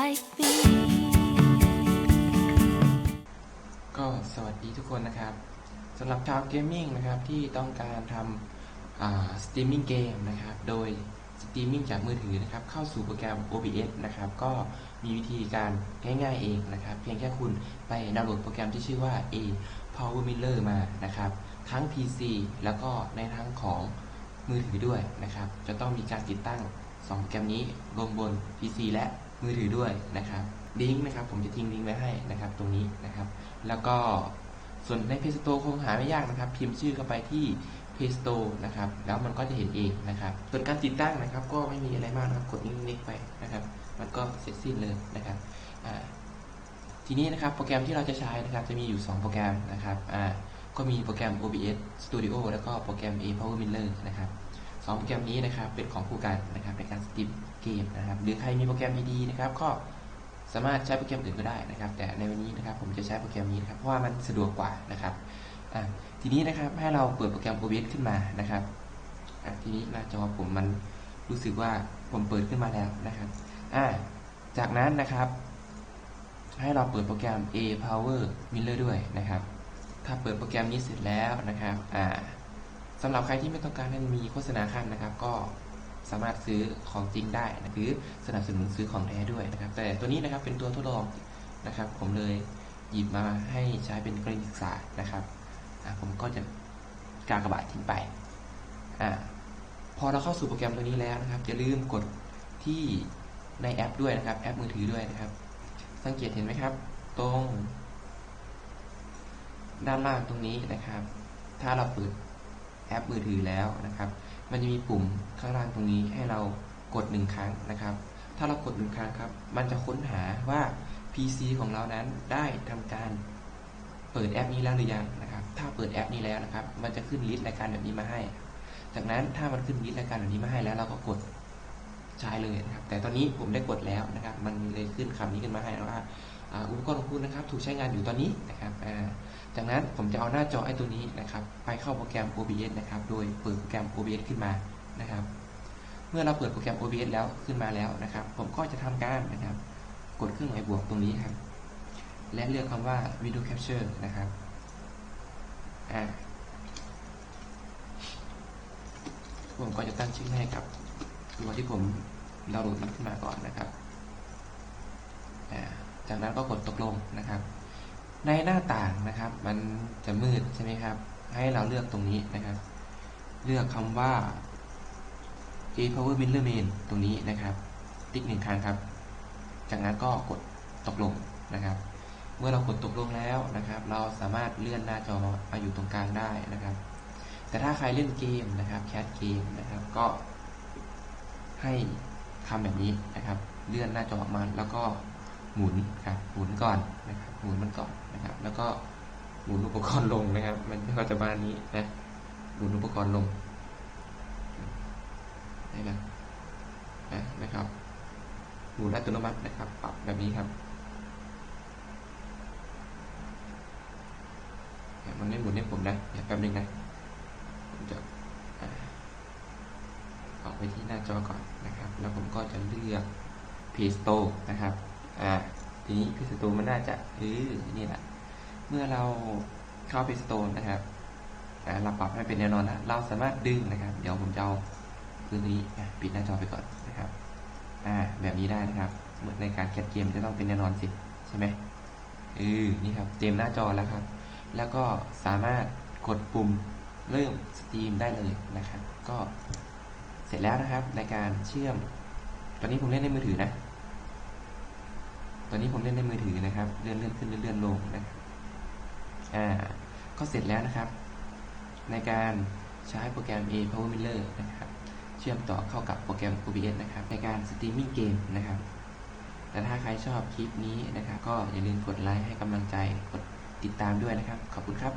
like me. ก็สวัสดีทุกคนนะครับสำหรับชาวเกมมิ่งนะครับที่ต้องการทำสตรีมมิ่งเกมนะครับโดยสตรีมมิ่งจากมือถือนะครับเข้าสู่โปรแกรม OBS นะครับก็มีวิธีการง่ายๆเองนะครับ เพียงแค่คุณไปดาวน์โหลดโปรแกรมที่ชื่อว่า A Power Miller มานะครับ ทั้ง PC แล้วก็ในทั้งของมือถือด้วยนะครับ จะต้องมีการติดตั้ง 2 โปรแกรมนี้ลงบน PC และ มือถือด้วยนะครับลิงก์นะครับ ผมจะทิ้งลิงก์ไว้ให้นะครับ ตรงนี้นะครับ แล้วก็ส่วนใน Play Store คงหาไม่ยากนะครับ พิมพ์ชื่อเข้าไปที่ Play Store นะครับ แล้วมันก็จะเห็นเองนะครับ ส่วนการติดตั้งนะครับ ก็ไม่มีอะไรมากนะครับ กดนิดๆไปนะครับ มันก็เสร็จสิ้นเลยนะครับทีนี้นะครับ โปรแกรมที่เราจะใช้นะครับ จะมีอยู่ 2 โปรแกรมนะครับก็มีโปรแกรม OBS Studio แล้วก็โปรแกรม A Power Miller นะครับ สองโปรแกรมนี้นะครับเป็นของคู่กันนะครับในการสตรีมเกมนะครับหรือใครมีโปรแกรมดีๆนะครับก็สามารถใช้โปรแกรมอื่นก็ได้นะครับ แต่ในวันนี้นะครับผมจะใช้โปรแกรมนี้นะครับเพราะว่ามันสะดวกกว่านะครับทีนี้นะครับให้เราเปิดโปรแกรม OBS ขึ้นมานะครับทีนี้หน้าจอผมมันรู้สึกว่าผมเปิดขึ้นมาแล้วนะครับจากนั้นนะครับ ให้เราเปิดโปรแกรม A Power Miller ด้วยนะครับ ถ้าเปิดโปรแกรมนี้เสร็จแล้วนะครับอ่า สำหรับใครที่ไม่ต้องการให้มีโฆษณาขั้นนะครับ ก็สามารถซื้อของจริงได้นะหรือสนับสนุนซื้อของแท้ด้วยนะครับ แต่ตัวนี้นะครับเป็นตัวทดลองนะครับ ผมเลยหยิบมาให้ใช้เป็นกรณีศึกษานะครับผมก็จะกากระบาททิ้งไปอพอเราเข้าสู่โปรแกรมตัวนี้แล้วนะครับอย่าลืมกดที่ในแอปด้วยนะครับ แอปมือถือด้วยนะครับ สังเกตเห็นไหมครับ ตรง ด้านล่างตรงนี้นะครับ ถ้าเราเปิด แอปมือถือแล้วนะครับ มันจะมีปุ่มข้างล่างตรงนี้ให้เรากดหนึ่งครั้งนะครับ ถ้าเรากดหนึ่งครั้งครับ มันจะค้นหาว่า PC ของเรานั้นได้ทำการเปิดแอปนี้แล้วหรือยังนะครับ ถ้าเปิดแอปนี้แล้วนะครับ มันจะขึ้นลิสต์รายการแบบนี้มาให้ จากนั้นถ้ามันขึ้นลิสต์รายการแบบนี้มาให้แล้วเราก็กดใช้เลยนะครับ แต่ตอนนี้ผมได้กดแล้วนะครับ มันเลยขึ้นคำนี้ขึ้นมาให้ว่า อุปกรณ์ของคุณนะครับ ถูกใช้งานอยู่ตอนนี้นะครับจากนั้นผมจะเอาหน้าจอไอ้ตัวนี้นะครับ ไปเข้าโปรแกรม OBS นะครับ โดยเปิดโปรแกรม OBS ขึ้นมานะครับ เมื่อเราเปิดโปรแกรม OBS แล้วขึ้นมาแล้วนะครับ ผมก็จะทำการนะครับ กดเครื่องหมายบวกตรงนี้ครับ และเลือกคำว่า Video Capture นะครับผมก็จะตั้งชื่อให้กับตัวที่ผมดาวน์โหลดมันขึ้นมาก่อนนะครับ อ่า จากนั้นก็กดตกลงนะครับ ในหน้าต่างนะครับ มันจะมืดใช่ไหมครับ ให้เราเลือกตรงนี้นะครับ เลือกคำว่า A Power Miller Main ตรงนี้นะครับ ติ๊กหนึ่งครั้งครับ จากนั้นก็กดตกลงนะครับ เมื่อเรากดตกลงแล้วนะครับ เราสามารถเลื่อนหน้าจอมาอยู่ตรงกลางได้นะครับ แต่ถ้าใครเล่นเกมนะครับแคสเกมนะครับก็ให้ทำแบบนี้นะครับ เลื่อนหน้าจอออกมาแล้วก็ หมุนครับหมุนก่อนนะครับหมุนมันก่อนนะครับ แล้วก็หมุนอุปกรณ์ลงนะครับ มันก็จะมาณนี้นะหมุนอุปกรณ์ลงได้นะนะนะครับหมุนอัตโนมัตินะครับ ปรับแบบนี้ครับมันไม่หมุนให้ผมนะเดี๋ยวแป๊บนึงนะผมจะออกไปที่หน้าจอก่อนนะครับ แล้วผมก็จะเลือก p a s t o นะครับ อ่าทีนี้ p a s t o มันน่าจะเออนี่แหละเมื่อเราเข้า p a s t o นะครับเราปรับให้เป็นแนวนอนนะเราสามารถดึงนะครับ เดี๋ยวผมจะเอาพื้นนี้ปิดหน้าจอไปก่อนนะครับอ่าแบบนี้ได้นะครับเหมือนในการแคสเกมจะต้องเป็นแนวนอนสิใช่ไหมเออนี่ครับเต็มหน้าจอแล้วครับ แล้วก็สามารถกดปุ่มเริ่มสตรีมได้เลยนะครับ ก็เสร็จแล้วนะครับในการเชื่อม ตอนนี้ผมเล่นในมือถือนะ ตอนนี้ผมเล่นในมือถือนะครับ เลื่อนเลื่อนขึ้นเลื่อนเลื่อนลงนะครับอ่าก็เสร็จแล้วนะครับ ในการใช้โปรแกรม A Power Miller นะครับ เชื่อมต่อเข้ากับโปรแกรม OBS นะครับ ในการสตรีมมิ่งเกมนะครับ แต่ถ้าใครชอบคลิปนี้นะครับ ก็อย่าลืมกดไลค์ให้กำลังใจกดติดตามด้วยนะครับ ขอบคุณครับ